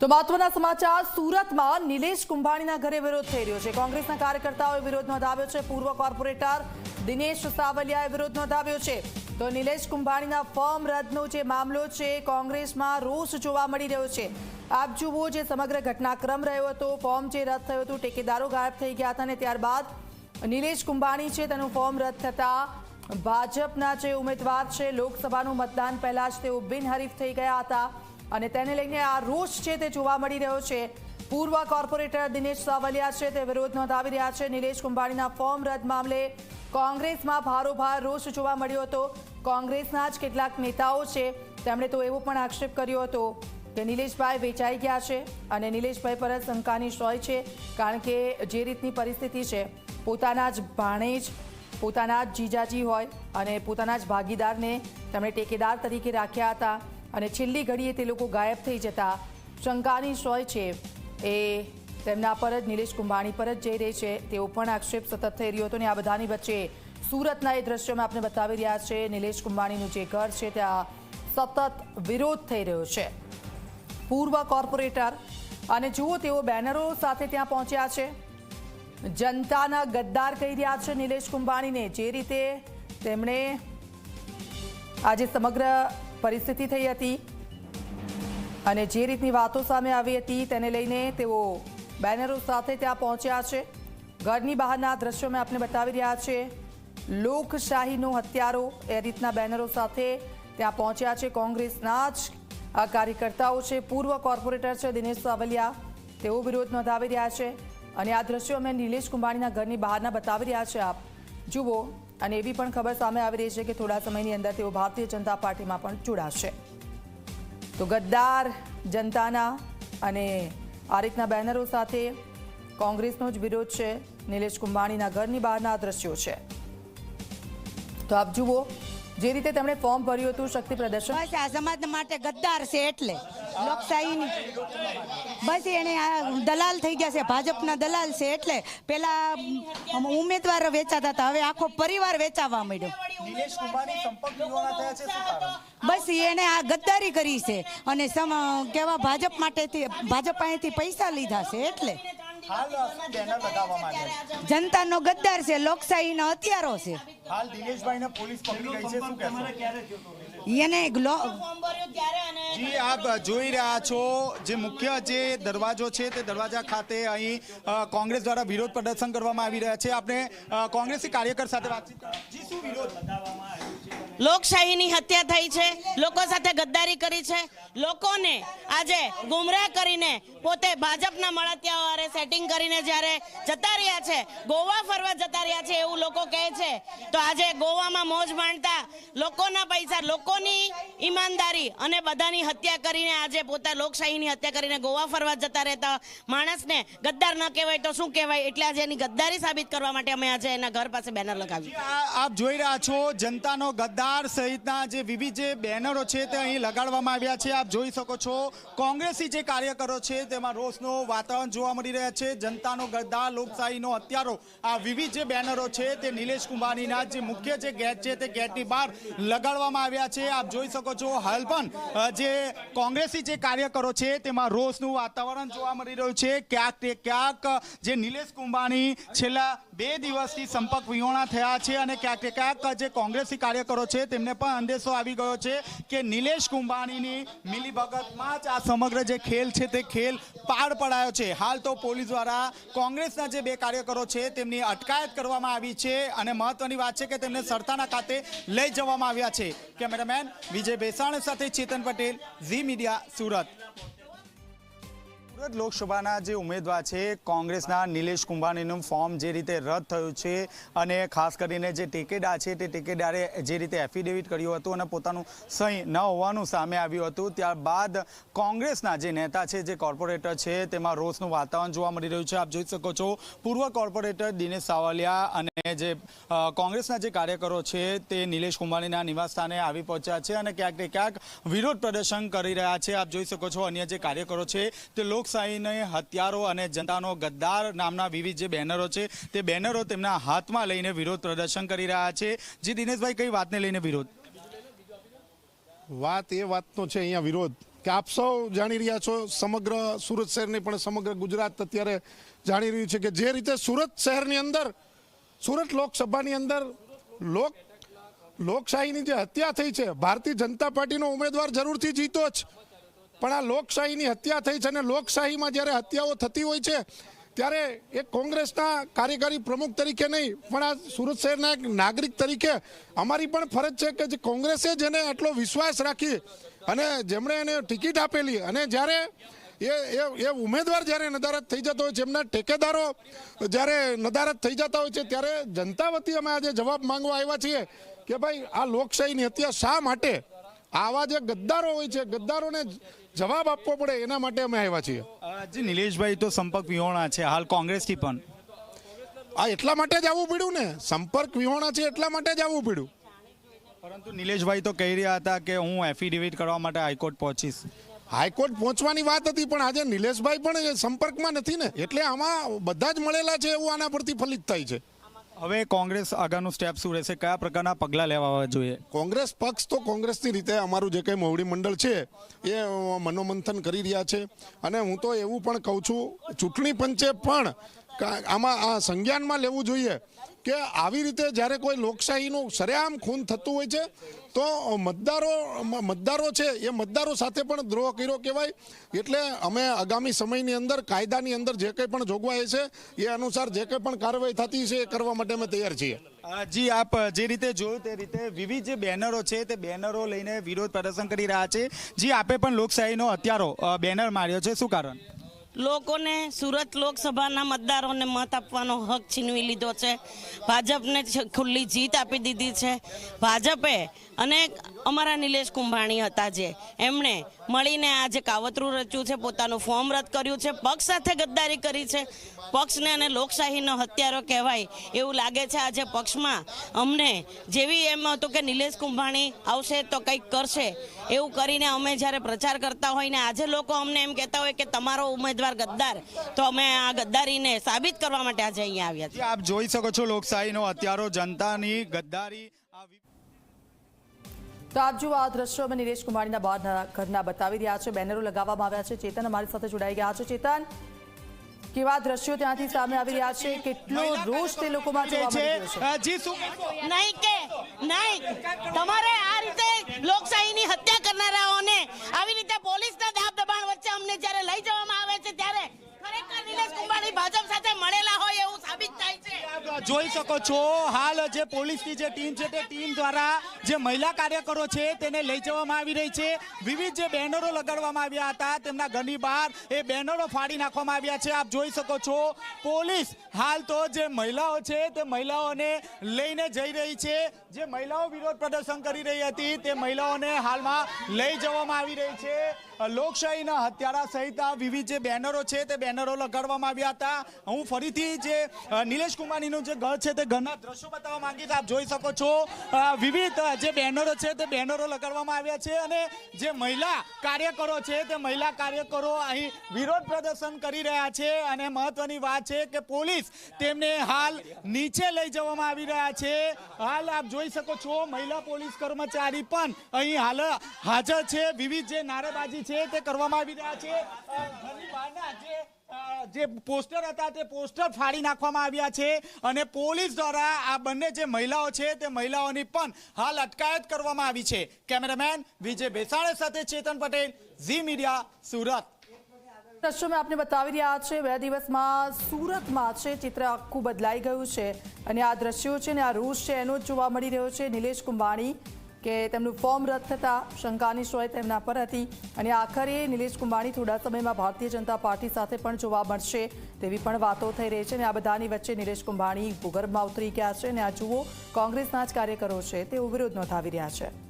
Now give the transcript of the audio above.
તો મહત્વના સમાચાર, સુરતમાં નિલેશ કુંભાણીના ઘરે વિરોધ થઈ રહ્યો છે. કોંગ્રેસના કાર્યકર્તાઓએ વિરોધ નોંધાવ્યો છે. પૂર્વ કોર્પોરેટર દિનેશ સાવલિયાએ વિરોધ નોંધાવ્યો છે. તો નિલેશ કુંભાણીના ફોર્મ રદનો જે મામલો છે, કોંગ્રેસમાં રોષ જોવા મળી રહ્યો છે. આપ જુઓ જે સમગ્ર ઘટનાક્રમ રહ્યો હતો. ફોર્મ જે રદ થયું હતું, ટેકેદારો ગાયબ થઈ ગયા હતા અને ત્યારબાદ નિલેશ કુંભાણી છે, તેનું ફોર્મ રદ થતા ભાજપના જે ઉમેદવાર છે, લોકસભાનું મતદાન પહેલા જ તેઓ બિનહરીફ થઈ ગયા હતા. અને તેને લઈને આ રોષ છે તે જોવા મળી રહ્યો છે. પૂર્વ કોર્પોરેટર દિનેશ સાવલિયા છે તે વિરોધ નોંધાવી રહ્યા છે. નિલેશ કુંભાણીના ફોર્મ રદ મામલે કોંગ્રેસમાં ભારોભાર રોષ જોવા મળ્યો હતો. કોંગ્રેસના જ કેટલાક નેતાઓ છે, તેમણે તો એવો પણ આક્ષેપ કર્યો હતો કે નિલેશભાઈ વેચાઈ ગયા છે અને નિલેશભાઈ પર શંકાની સોય છે, કારણ કે જે રીતની પરિસ્થિતિ છે, પોતાના જ ભાણેજ પોતાના જ જીજાજી હોય અને પોતાના જ ભાગીદારને તેમણે ટેકેદાર તરીકે રાખ્યા હતા. અને છેલ્લી ઘડીએ તે લોકો ગાયબ થઈ જતા શંકાની સોય છે. એ તેમના પર જ નિલેશ કુંભાણી પર જ જઈ રહી છે. તેવો પણ આક્ષેપ સતત થઈ રહ્યો હતો અને આ બધાની વચ્ચે સુરતના એ દ્રશ્યમાં આપને બતાવી રહ્યા છે. નિલેશ કુંભાણીનું જે ઘર છે ત્યાં સતત વિરોધ થઈ રહ્યો છે. પૂર્વ કોર્પોરેટર અને જુઓ તેઓ બેનરો સાથે ત્યાં પહોંચ્યા છે. જનતાના ગદ્દાર કહી રહ્યા છે નિલેશ કુંભાણીને, જે રીતે તેમણે આજે સમગ્ર પરિસ્થિતિ થઈ હતી અને જે રીતની વાતો સામે આવી હતી તેને લઈને તેઓ બેનરો સાથે ત્યાં પહોંચ્યા છે. ઘરની બહારના દ્રશ્યો મેં આપને બતાવી રહ્યા છે. લોકશાહીનો હત્યારો એ રીતના બેનરો સાથે ત્યાં પહોંચ્યા છે. કોંગ્રેસના જ કાર્યકર્તાઓ છે. પૂર્વ કોર્પોરેટર છે દિનેશ સાવલિયા. તેઓ વિરોધ નોંધાવી રહ્યા છે. અને આ દ્રશ્યો અમે નિલેશ કુંભાણીના ઘરની બહારના બતાવી રહ્યા છે આપ. જુઓ, અને એવી પણ ખબર સામે આવી રહી છે કે થોડા સમયની અંદર તેઓ ભારતીય જનતા પાર્ટીમાં પણ જોડાશે તો ગદ્દાર જનતાના અને આ રીતના બેનરો સાથે કોંગ્રેસનો જ વિરોધ છે. નિલેશ કુંભાણીના ઘરની બહારના દ્રશ્યો છે. તો આપ જુઓ જે રીતે તેમણે ફોર્મ ભર્યું હતું શક્તિ પ્રદર્શન. બસ આ સમાજ માટે ગદ્દાર છે એટલે. લોકશાહીની. બસ એને આ દલાલ થઈ ગયા છે ભાજપના દલાલ છે એટલે. પેલા ઉમેદવાર વેચાતા હતા હવે આખો પરિવાર વેચાવા માંડ્યો. બસ એને આ ગદ્દારી કરી છે. અને સમ કેવા ભાજપ માટેથી ભાજપ પાસેથી પૈસા લીધા છે એટલે. હાલ શું બેનર લગાવવામાં આવ્યા જનતાનો ગદ્દાર છે લોકશાહીનો હથિયારો છે. હાલ દિનેશભાઈને પોલીસ પકડી ગઈ છે શું કહેશો? એને જી આપ જોઈ રહ્યા છો જે મુખ્ય જે દરવાજો છે તે દરવાજા ખાતે અહીં કોંગ્રેસ દ્વારા વિરોધ પ્રદર્શન કરવામાં આવી રહ્યા છે. આપણે કોંગ્રેસી કાર્યકર સાથે વાતચીત જી શું વિરોધ? લોકશાહીની હત્યા થઈ છે લોકો સાથે ગદ્દારી કરી છે. લોકોને આજે ગુમરાહ કરીને પોતે ભાજપના મળતિયાવારે સેટિંગ કરીને જ્યારે જતા રહ્યા છે, ગોવા ફરવા જતા રહ્યા છે એવું લોકો કહે છે, તો આજે ગોવામાં મોજ માણતા લોકોના પૈસા, લોકોની ઈમાનદારી અને બધાની હત્યા કરીને આજે પોતા લોકશાહીની હત્યા કરીને ગોવા ફરવા જતા રહેતા માણસને ગદ્દાર ન કહેવાય તો શું કહેવાય? એટલે આજે એની ગદ્દારી સાબિત કરવા માટે અમે આજે એના ઘર પાસે બેનર લગાવ્યું. આપ જોઈ રહ્યા છો જનતાનો ગદ્દાર સહિતના જે વિવિધ જે બેનરો છે તે અહીં લગાડવામાં આવ્યા છે. આપ જોઈ શકો છો, કોંગ્રેસી જે કાર્યકરો છે, તેમાં રોષનો વાતાવરણ જોવા મળી રહ્યા છે. જનતાનો ગદ્દા લોકશાહીનો હત્યારો. આ વિવિધ જે બેનરો છે, તે નિલેશ કુંભાનીના જે મુખ્ય જે ગેટ છે, તે ગેટની બહાર લગાડવામાં આવ્યા છે. આપ જોઈ શકો છો, હાલ પણ જે કોંગ્રેસી જે કાર્યકરો છે, તેમાં રોષનું વાતાવરણ જોવા મળી રહ્યું છે. ક્યાંક તે ક્યાંક, જે નિલેશ કુંભાની છેલ્લા બે દિવસથી સંપર્ક વિહોણા થયા છે અને ક્યાંક ક્યાંક, જે કોંગ્રેસી કાર્યકરો છે, તેમને પણ અંદેશો આવી ગયો છે કે નિલેશ કુંભાણીની મિલીભગતમાં જ આ સમગ્ર જે ખેલ છે તે ખેલ પાર પડાયો છે. હાલ તો પોલીસ દ્વારા કોંગ્રેસના જે બે કાર્યકરો છે તેમની અટકાયત કરવામાં આવી છે અને મહત્વની વાત છે કે તેમને સરથાના ખાતે લઈ જવામાં આવ્યા છે. કેમેરામેન વિજય બેસાણ સાથે ચેતન પટેલ, ઝી મીડિયા સુરત. સુરત લોકસભાના જે ઉમેદવાર છે, કોંગ્રેસના નિલેશ કુંભાણીનું ફોર્મ જે રીતે રદ થયું છે અને ખાસ કરીને જે ટેકેદાર છે, તે ટેકેદારે જે રીતે એફિડેવિટ કર્યું હતું અને પોતાનું સહી ન હોવાનું સામે આવ્યું હતું. ત્યારબાદ કોંગ્રેસના જે નેતા છે, જે કોર્પોરેટર છે, તેમાં રોષનું વાતાવરણ જોવા મળી રહ્યું છે. આપ જોઈ શકો છો, પૂર્વ કોર્પોરેટર દિનેશ સાવલિયા અને જે કોંગ્રેસના જે કાર્યકરો છે તે નિલેશ કુંભાણીના નિવાસસ્થાને આવી પહોંચ્યા છે અને ક્યાંક ને ક્યાંક વિરોધ પ્રદર્શન કરી રહ્યા છે. આપ જોઈ શકો છો અન્ય જે કાર્યકરો છે તે લોકશાહીને હત્યારો અને જનતાનો ગદ્દાર નામના વિવિધ જે બેનરો છે તે બેનરો તેમના હાથમાં લઈને વિરોધ પ્રદર્શન કરી રહ્યા છે. જે દિનેશભાઈ, કઈ વાતને લઈને વિરોધ? વાત એ વાતનો છે અહીંયા વિરોધ કે આપ સૌ જાણી રહ્યા છો, સમગ્ર સુરત શહેરની પણ સમગ્ર ગુજરાત અત્યારે જાણી રહ્યું છે કે જે રીતે સુરત શહેરની અંદર સુરત લોકસભાની અંદર લોક લોકશાહીની જે હત્યા થઈ છે, ભારતીય જનતા પાર્ટીનો ઉમેદવાર જરૂરથી જીતો જ. પણ આ લોકશાહીની હત્યા થઈ છે અને લોકશાહીમાં જ્યારે હત્યાઓ થતી હોય છે, ત્યારે એક કોંગ્રેસના કાર્યકારી પ્રમુખ તરીકે નહીં, પણ આ સુરત શહેરના એક નાગરિક તરીકે અમારી પણ ફરજ છે કે જે કોંગ્રેસે જેને આટલો વિશ્વાસ રાખી અને જેમણે એને ટિકિટ આપેલી અને જ્યારે એ એ ઉમેદવાર જ્યારે નદારત થઈ જતો હોય છે એમના ટેકેદારો જ્યારે નદારત થઈ જતા હોય છે ત્યારે જનતા વતી અમે આજે જવાબ માંગવા આવ્યા છીએ કે ભાઈ આ લોકશાહીની હત્યા શા માટે? આવા જે ગદ્દારો હોય છે ગદ્દારોને જવાબ આપવો પડે એના માટે અમે આવ્યા છીએ. જી નિલેશભાઈ તો સંપર્ક વિહોણા છે હાલ કોંગ્રેસથી પણ. આ એટલા માટે જ આવવું પડ્યું ને? સંપર્ક વિહોણા છે એટલા માટે જ આવવું પડ્યું. પરંતુ નિલેશભાઈ તો કહી રહ્યા હતા કે હું એફિડેવિટ કરવા માટે હાઈકોર્ટ પહોંચીશ. હાઈકોર્ટ પહોંચવાની વાત હતી પણ આજે નિલેશભાઈ પણ સંપર્કમાં નથી ને. એટલે આમાં બધા જ મળેલા છે એવું આના પરથી ફલિત થાય છે. હવે કોંગ્રેસ આગળનું સ્ટેપ શું રહેશે? કયા પ્રકારના પગલાં લેવા જોઈએ? કોંગ્રેસ પક્ષ તો કોંગ્રેસની રીતે અમારું જે કંઈ મોવડી મંડળ છે એ મનોમંથન કરી રહ્યા છે. અને હું તો એવું પણ કહું છું ચૂંટણી પંચે પણ આમાં આ સંજ્ઞાનમાં લેવું જોઈએ કે આવી રીતે જ્યારે કોઈ લોકશાહીનું સરેઆમ ખૂન થતું હોય છે, તો મતદારો મતદારો છે, એ મતદારો સાથે પણ દ્રોહ કર્યો કહેવાય. એટલે અમે આગામી સમયની અંદર, કાયદાની અંદર જે કંઈ પણ જોગવાઈ છે, એ અનુસાર જે કંઈ પણ કાર્યવાહી થતી છે, એ કરવા માટે અમે તૈયાર છીએ. જી, આપ જે રીતે જોયું તે રીતે વિવિધ જે બેનરો છે, તે બેનરો લઈને વિરોધ પ્રદર્શન કરી રહ્યા છે. જી, આપે પણ લોકશાહીનો હત્યારો બેનર માર્યો છે. શું કારણ? લોકોને સુરત લોકસભાના મતદારોને મત આપવાનો હક છીનવી લીધો છે. ભાજપને ખુલ્લી જીત આપી દીધી છે. ભાજપે અને અમારા નિલેશ કુંભાણી હતા જે. એમણે મળીને આ જે કાવતરું રચ્યું છે, પોતાનું ફોર્મ રદ કર્યું છે, પક્ષ સાથે ગદ્દારી કરી છે. પક્ષને અને લોકશાહીનો હત્યારો કહેવાય એવું લાગે છે. આજે પક્ષમાં અમને જેવી એમ હતું કે નિલેશ કુંભાણી આવશે તો કંઈક કરશે એવું કરીને અમે જ્યારે પ્રચાર કરતા હોય ને આજે લોકો અમને એમ કહેતા હોય કે તમારો ઉમેદવાર ગદ્દાર. તો અમે આ ગદ્દારીને સાબિત કરવા માટે આજે અહીંયા આવ્યા છીએ. આપ જોઈ શકો છો લોકશાહીનો અત્યારો જનતાની ગદ્દારી. તો આપ જુઓ આ દ્રશ્યો અમે નિરેશ કુમારીના બહારના ઘરના બતાવી રહ્યા છે બેનરો લગાવવામાં આવ્યા છે. ચેતન અમારી સાથે જોડાઈ ગયા છે. ચેતન કેવા દ્રશ્યો ત્યાંથી સામે આવી રહ્યા છે? કેટલો રોષ તે લોકોમાં જોવા મળી રહ્યો છે. નહીં કે નહીં. તમારે આ રીતે લોકશાહીની હત્યા કરનારાઓને આવી રીતે પોલીસના દાબ દબાણ વચ્ચે અમને જ્યારે લઈ જવામાં આવે છે ત્યારે ખરેખર નિલેશ કુંભાણી ભાજપ સાથે મળેલા હોય એવું સાબિત થાય છે આપ જોઈ શકો છો. હાલ જે પોલીસની જે ટીમ છે તે ટીમ દ્વારા જે મહિલા કાર્યકરો છે તેને લઈ જવામાં આવી રહી છે. વિવિધ જે બેનરો લગાડવામાં આવ્યા હતા, તેમના ઘરની બહાર એ બેનરો ફાડી નાખવામાં આવ્યા છે. આપ જોઈ શકો છો, પોલીસ હાલ તો જે મહિલાઓ છે તે મહિલાઓને લઈને જઈ રહી છે. જે મહિલાઓ વિરોધ પ્રદર્શન કરી રહી હતી, તે મહિલાઓને હાલમાં લઈ જવામાં આવી રહી છે. લોકશાહીના હત્યારા સહિત આ વિવિધ જે બેનરો છે તે બેનરો લગાડવામાં આવ્યા હતા. હું ફરીથી જે નિલેશ કુમારીનું જે ઘર છે તે ઘરના દ્રશ્યો બતાવવા માંગીશ. આપ જોઈ શકો છો વિવિધ જે બેનરો છે તે બેનરો લગાડવામાં આવ્યા છે અને જે મહિલા કાર્યકરો છે તે મહિલા કાર્યકરો અહીં વિરોધ પ્રદર્શન કરી રહ્યા છે અને મહત્વની વાત છે કે પોલીસ તેમને હાલ નીચે લઈ જવામાં આવી રહ્યા છે. હાલ આપ જોઈ શકો છો મહિલા પોલીસ કર્મચારી પણ અહીં હાલ હાજર છે. વિવિધ જે નારેબાજી છે તે કરવામાં આવી રહ્યા છે. ઘરની બહારના જે જે પોસ્ટર હતા તે પોસ્ટર ફાડી નાખવામાં આવ્યા છે અને પોલીસ દ્વારા આ બંને જે મહિલાઓ છે તે મહિલાઓની પણ હાલ અટકાયત કરવામાં આવી છે. કેમેરામેન વિજય ભેસાણે સાથે ચેતન પટેલ, ઝી મીડિયા, સુરત. દ્રશ્યો મેં આપને બતાવી રહ્યા છે. બે દિવસમાં સુરતમાં છે. ચિત્ર આખું બદલાઈ ગયું છે અને આ દ્રશ્યો છે ને આ રોષ છે એનો જોવા મળી રહ્યો છે. નિલેશ કુંભાણી કે તેમનું ફોર્મ રદ થતાં શંકાની સોય તેમના પર હતી. અને આખરે નિલેશ કુંભાણી થોડા સમયમાં ભારતીય જનતા પાર્ટી સાથે પણ જોવા મળશે તેવી પણ વાતો થઈ રહી છે. અને આ બધાની વચ્ચે નિલેશ કુંભાણી ભૂગર્ભમાં ઉતરી ગયા છે. અને આ જુઓ, કોંગ્રેસના જ કાર્યકરો છે. તેઓ વિરોધ નોંધાવી રહ્યા છે.